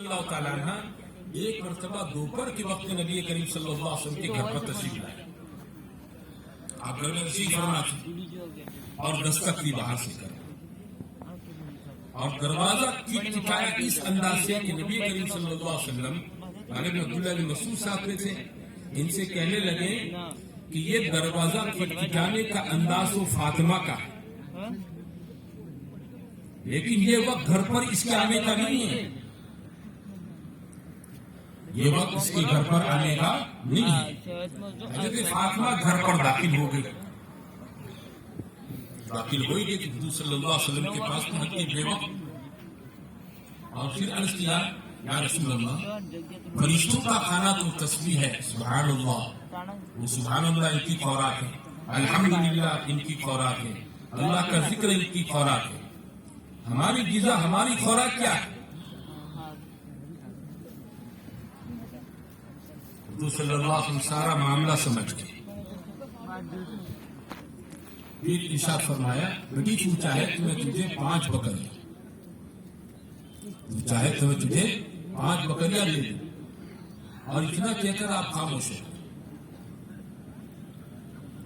اللہ تعالیٰ عنہ ایک مرتبہ دوپہر کے وقت نبی کریم صلی اللہ علیہ وسلم کے گھر پر تشریف لائے۔ آپ گھر میں تشریف فرما تھے اور دستک بھی باہر سے کر اور دروازہ ٹھکایا اس انداز سے کہ نبی کریم صلی اللہ علیہ وسلم غالب عبداللہ بن مسعود صاحب میں تھے۔ ان سے کہنے لگے کہ یہ دروازہ ٹھکانے کا انداز و فاطمہ کا ہے۔ لیکن یہ وقت گھر پر اس کے آنے کا نہیں ہے۔ یہ وقت اس کے گھر پر آنے کا نہیں ہے۔ حضرت فاطمہ گھر پر داخل ہو گئی داخل ہوئی گئی کہ حضور صلی اللہ علیہ وسلم کے پاس پہنچ کے بے وقت۔ اور پھر عرض کیا یا رسول اللہ فرشتوں کا کھانا تو تسبیح ہے سبحان اللہ۔ وہ سبحان اللہ ان کی خوراک ہے۔ الحمدللہ ان کی خوراک ہے۔ اللہ کا ذکر ان کی خوراک ہے۔ ہماری غذا ہماری خوراک کیا ہے؟ حضور صلی اللہ علیہ وسلم سارا معاملہ سمجھ گئے۔ پھر ارشاد فرمایا بیٹی تو چاہے تو میں تجھے پانچ بکریاں۔ تو چاہے تو میں تجھے پانچ بکریاں لے لوں اور اتنا کہہ کر آپ خاموش ہو گئے۔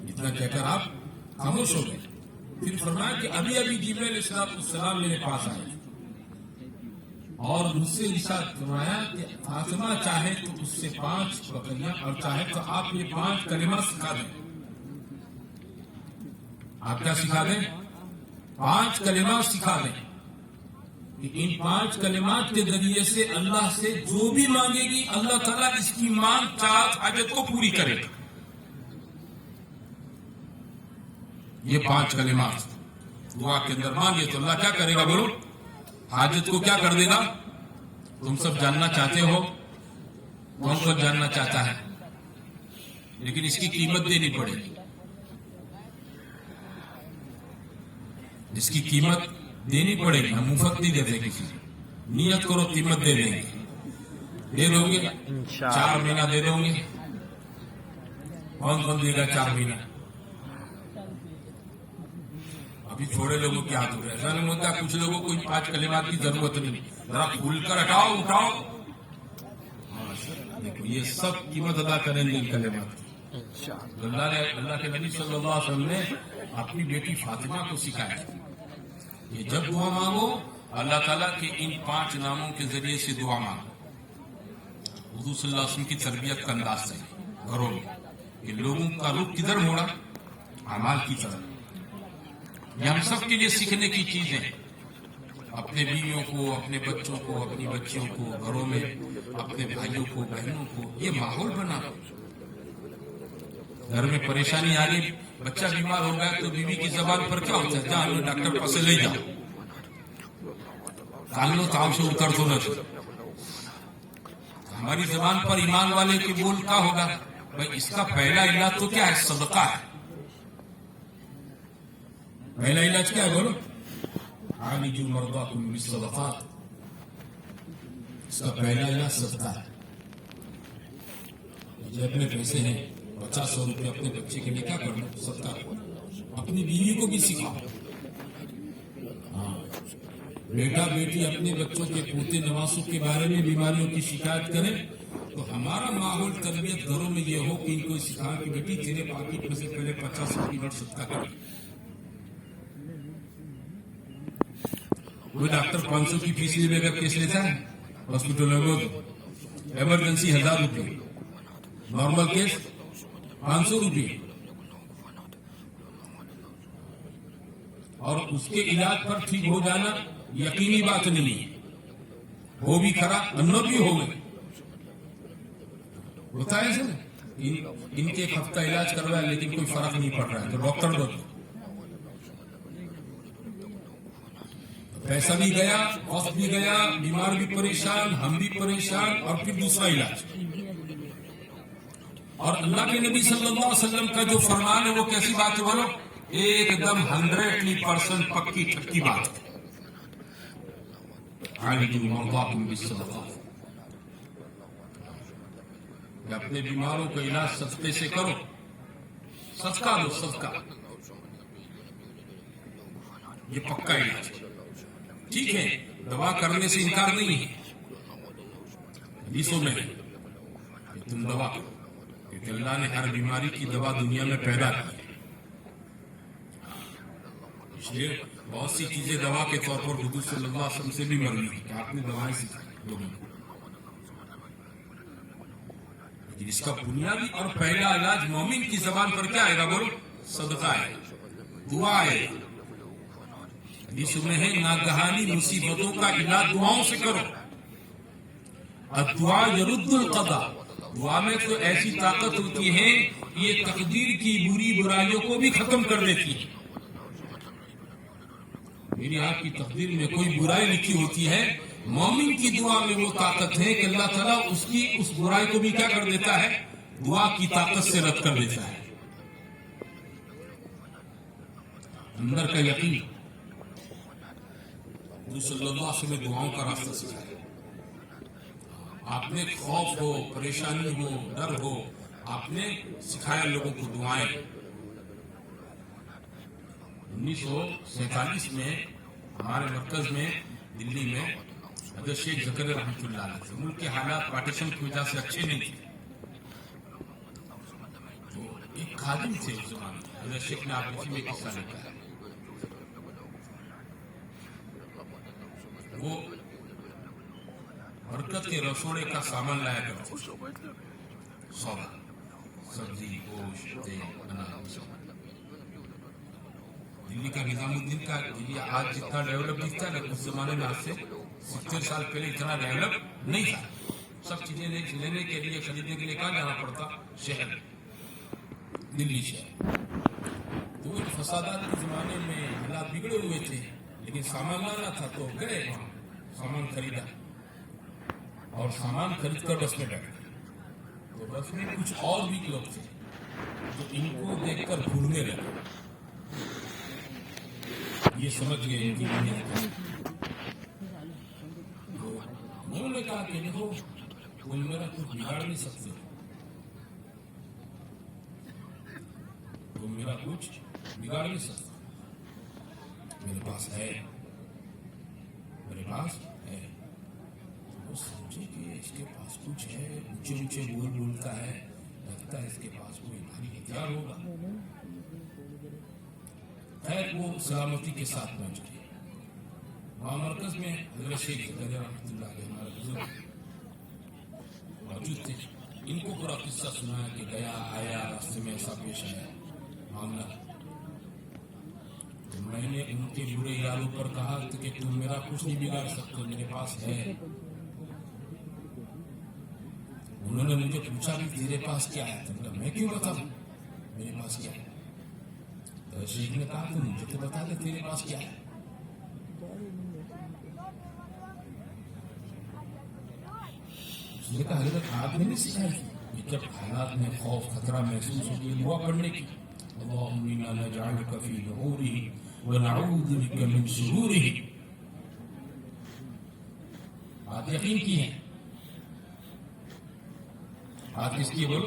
اتنا کہہ کر آپ خاموش ہو گئے۔ پھر فرمایا کہ ابھی ابھی جبریل علیہ السلام السلام میرے پاس آئے۔ اور مجھ سے ارشاد فرمایا کہ فاطمہ چاہے تو اس سے پانچ بکریاں اور چاہے تو آپ یہ پانچ کلمہ سکھا دیں۔ آپ کیا سکھا دیں؟ پانچ کلمات سکھا دیں۔ کہ ان پانچ کلمات کے ذریعے سے اللہ سے جو بھی مانگے گی، اللہ تعالیٰ اس کی مانگ، چاہت، حاجت کو پوری کرے گا۔ یہ پانچ کلمات۔ دعا کے اندر مانگے تو اللہ کیا کرے گا؟ بولو۔ حاجت کو کیا کر دے گا تم سب جاننا چاہتے ہو۔ کون کون جاننا چاہتا ہے؟ لیکن اس کی قیمت دینی پڑے۔ گی اس کی قیمت دینی پڑے گی۔ ہم مفت نہیں دیتے کسی کو۔ نیت کرو قیمت دے دیں گے۔ دے دو گے۔ چار مہینہ دے دو گے۔ کون کون دے گا چار مہینہ؟ ابھی تھوڑے لوگوں کی ہاتھ ایسا نہیں ہوتا کچھ لوگوں کو پانچ کلمات کی ضرورت نہیں۔ ذرا کھول کر ہٹاؤ اٹھاؤ۔ دیکھو، یہ سب قیمت ادا کریں گے ان کلمات اللہ نے، اللہ کے نبی صلی اللہ علیہ وسلم نے اپنی بیٹی فاطمہ کو سکھایا۔ کہ جب دعا مانگو، اللہ تعالیٰ کے ان پانچ ناموں کے ذریعے سے دعا مانگو۔ حضور صلی اللہ علیہ وسلم کی تربیت کا انداز سے گھروں میں، کہ لوگوں کا رخ کدھر موڑا؟ اعمال کی طرف۔ یہ ہم سب کے لیے سیکھنے کی چیزیں اپنے بیویوں کو، اپنے بچوں کو، اپنی بچیوں کو، گھروں میں، اپنے بھائیوں کو، بہنوں کو، یہ ماحول بنا۔ گھر میں پریشانی آ گئی، بچہ بیمار ہو گیا تو بیوی کی زبان پر کیا ہوتا ہے؟ جہاں ڈاکٹر پاس لے جاؤ کال لو تاؤ سے اتر تو نہ ہماری زبان پر ایمان والے کے بول کیا ہوگا؟ بھائی اس کا پہلا علاج تو کیا ہے؟ صدقہ ہے۔ پہلا علاج کیا ہے بولو عالجوا مرضاكم بالصدقات اس کا پہلا علاج صدقہ ہے یہ اپنے پیسے ہیں پچاس سو روپے اپنے بچے کے لیے کیا کرنا صدقہ اپنی بیوی کو بھی سکھاؤ بیٹا بیٹی اپنے بچوں کے پوتے نواسوں کے بارے میں بیماریوں کی شکایت کریں تو ہمارا ماحول تربیت گھروں میں یہ ہو کہ ان کو سکھا کہ بیٹی تیرے پاکٹ میں سے پہلے پچاس سو کی نوٹ صدقہ کرے کوئی ڈاکٹر پانچ سو کی فیس لے کر کیس لیتا ہے؟ ہاسپٹل میں ایمرجنسی ہزار روپے۔ نارمل کیس پانچ سو روپے۔ اور اس کے علاج پر ٹھیک ہو جانا یقینی بات نہیں ہے۔ وہ بھی کرا، انو بھی ہو گئے۔ ہوتا ہے سر، ان کے ایک ہفتہ علاج کروایا لیکن کوئی فرق نہیں پڑ رہا ہے۔ تو ڈاکٹر دو۔ پیسہ بھی گیا، وقت بھی گیا، بیمار بھی پریشان، ہم بھی پریشان، اور پھر دوسرا علاج۔ اور اللہ کے نبی صلی اللہ علیہ وسلم کا جو فرمان ہے، وہ کیسی بات ہے بولو؟ ایک دم ہنڈریڈلی پرسنٹ پکی ٹھکی بات۔ ہے اپنے بیماروں کا علاج سستے سے کرو۔ سستا دو سستا یہ پکا علاج۔ ٹھیک ہے، دوا کرنے سے انکار نہیں ہے۔ حدیثوں میں تم دوا کہ اللہ نے ہر بیماری کی دوا دنیا میں پیدا کی اس لیے بہت سی چیزیں دوا کے طور پر حضور صلی اللہ علیہ وسلم سے بھی مر گئی آپ نے دوائیں سکھائی لوگوں کا بنیادی اور پہلا علاج مومن کی زبان پر کیا آئے گا؟ بول صدقہ ہے دعا ہے اس میں ناگہانی مصیبتوں کا علاج دعاؤں سے کرو۔ الدعا یرد القضاء۔ دعا میں تو ایسی طاقت ہوتی ہے، یہ تقدیر کی بری برائیوں کو بھی ختم کر دیتی ہے۔ میری آپ کی تقدیر میں کوئی برائی لکھی ہوتی ہے، مومن کی دعا میں وہ طاقت ہے کہ اللہ تعالیٰ اس کی، اس برائی کو بھی کیا کر دیتا ہے؟ دعا کی طاقت سے رد کر دیتا ہے۔ اندر کا یقین۔ صلی اللہ علیہ وسلم دعاؤں کا راستہ سکھایا آپ نے خوف ہو، پریشانی ہو، ڈر ہو، آپ نے سکھایا لوگوں کو دعائیں۔ انیس سو سینتالیس میں، ہمارے مرکز میں، دلی میں حضرت شیخ ذکر رحمت اللہ علیہ تھے ملک کے حالات پارٹیشن کی وجہ سے اچھے نہیں تھے۔ ایک خادم تھے اس زمانے حضرت شیخ نے آپ اسی میں حصہ لکھا۔ ہے وہ برکت کے رسوڑے کا سامان لایا کرتے سودا سبزی، گوشت اناج دلی کا نظام الدین کا دلی آج جتنا ڈیولپ دکھتا ہے اس زمانے میں آج سے ستر سال پہلے اتنا ڈیولپ نہیں تھا۔ سب چیزیں لینے کے لیے، خریدنے کے لیے کہاں جانا پڑتا؟ شہر۔ دلی شہر۔ تو فسادات کے زمانے میں حالات بگڑے ہوئے تھے، لیکن سامان لانا تھا تو گئے وہاں۔ سامان خریدا اور سامان خرید کر بس میں بیٹھ گئے تو بس میں کچھ اور بھی لوگ تھے جو ان کو دیکھ کر بھولنے لگے۔ یہ سمجھ گئے ان کی دنیا۔ انہوں نے کہا کہ دیکھو وہ میرا کچھ بگاڑ نہیں سکتے۔ وہ میرا کچھ بگاڑ نہیں سکتے میرے پاس ہے۔ میرے پاس ہے وہ سمجھے کہ اس کے پاس کچھ ہے اونچے اونچے بول بولتا ہے۔ لگتا ہے اس کے پاس کوئی بھاری ہتھیار ہوگا۔ خیر، وہ سلامتی کے ساتھ پہنچ گئے وہاں مرکز میں حضرت شیخ قدر رحمت اللہ علیہ ہمارے بزرگ موجود تھے۔ ان کو پورا قصہ سنایا کہ گیا، آیا، راستے میں ایسا پیش آیا۔ معاملہ میں نے ان کے برے یاروں پر کہا کہ تم میرا کچھ نہیں بگاڑ سکتے، میرے پاس ہے۔ انہوں نے مجھے پوچھا کہ تیرے پاس کیا ہے؟ تو میں کیوں بتاؤں؟ میرے پاس کیا ہے؟ تو شیخ نے کہا کہ مجھے تو بتا دے تیرے پاس کیا ہے۔ اس کہا، حضرت آپ نے نہیں سکھائی یہ جب حالات میں خوف، خطرہ محسوس ہوگی ہے، دعا پڑھنے کی۔ اللهم انا نجعلك في نحورهم ونعوذ بك من شروره بات یقین کی ہے؟ بات کس کی بولو؟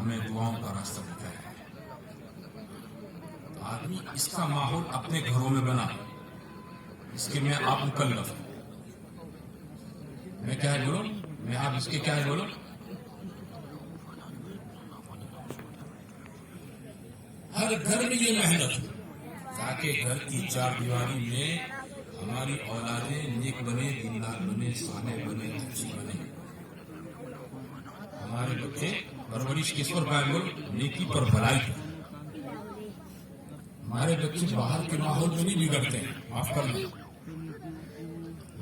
ہمیں دعاؤں کا راستہ بتا ہے۔ آدمی اس کا ماحول اپنے گھروں میں بنا۔ اس کے میں آپ مکلف ہوں۔ میں کیا بولوں میں آپ اس کے کیا بولوں ہر گھر میں یہ محنت ہو۔ تاکہ گھر کی چار دیواری میں ہماری اولادیں نیک بنے دیندار بنے سانے بنے اچھی بنے ہمارے بچے پرورش کس پر پائیں گے نیکی پر بھلائی پر۔ ہمارے بچے باہر کے ماحول میں نہیں بگڑتے ہیں۔ معاف کرنا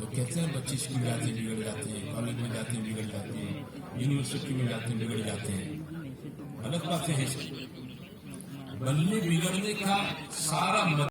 وہ کہتے ہیں بچے اسکول جاتے ہیں، بگڑ جاتے ہیں۔ کالج میں جاتے ہیں، بگڑ جاتے ہیں۔ یونیورسٹی میں جاتے ہیں، بگڑ جاتے ہیں۔ غلط باتیں ہیں بننے بگڑنے کا سارا مطلب